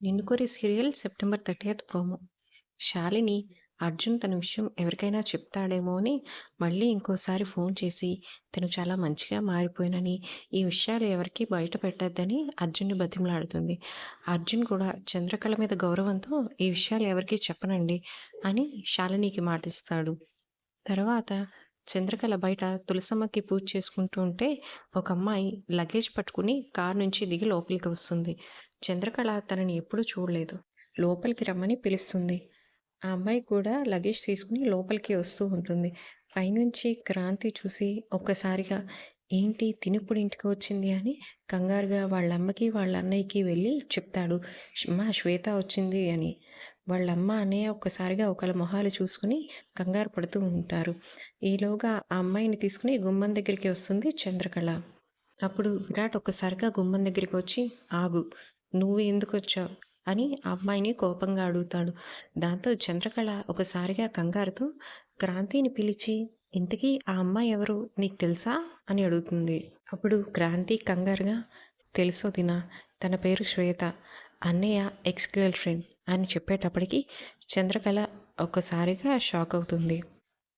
Ninnu Kori serial September thirtieth promo. Shalini Arjun తన విషయం ఎవరికైనా చెప్తాడేమో అని మళ్ళీ ఇంకోసారి ఫోన్ చేసి తను చాలా మంచిగా మారిపోయినని ఈ విషయాలు ఎవరికి బయట పెట్టద్దని అర్జున్ని బతిమలాడుతుంది. అర్జున్ కూడా చంద్రకళ మీద గౌరవంతో ఈ విషయాలు ఎవరికి చెప్పనండి అని శాలినికి మాటిస్తాడు. తర్వాత చంద్రకళ బయట తులసమ్మకి పూజ చేసుకుంటూ ఉంటే ఒక అమ్మాయి లగేజ్ పట్టుకుని కార్ నుంచి దిగి లోపలికి వస్తుంది. చంద్రకళ తనని ఎప్పుడూ చూడలేదు. లోపలికి రమ్మని పిలుస్తుంది. ఆ అమ్మాయి కూడా లగేజ్ తీసుకుని లోపలికి వస్తూ ఉంటుంది. పైనుంచి క్రాంతి చూసి ఒక్కసారిగా ఏంటి తినిప్పుడు ఇంటికి వచ్చింది అని కంగారుగా వాళ్ళ అమ్మకి వాళ్ళ అన్నయ్యకి వెళ్ళి చెప్తాడు. మా శ్వేత వచ్చింది అని. వాళ్ళ అమ్మ అన్నయ్య ఒక్కసారిగా ఒకళ్ళ మొహాలు చూసుకుని కంగారు పడుతూ ఉంటారు. ఈలోగా ఆ అమ్మాయిని తీసుకుని గుమ్మం దగ్గరికి వస్తుంది చంద్రకళ. అప్పుడు విరాట్ ఒక్కసారిగా గుమ్మం దగ్గరికి వచ్చి ఆగు నువ్వు ఎందుకు వచ్చావు? అని ఆ అమ్మాయిని కోపంగా అడుగుతాడు. దాంతో చంద్రకళ ఒకసారిగా కంగారుతో క్రాంతిని పిలిచి ఇంతకీ ఆ అమ్మాయి ఎవరు? నీకు తెలుసా? అని అడుగుతుంది. అప్పుడు క్రాంతి కంగారుగా తెలుసో దినా తన పేరు శ్వేత అన్నయ్య ఎక్స్ గర్ల్ ఫ్రెండ్ అని చెప్పేటప్పటికి చంద్రకళ ఒక్కసారిగా షాక్ అవుతుంది.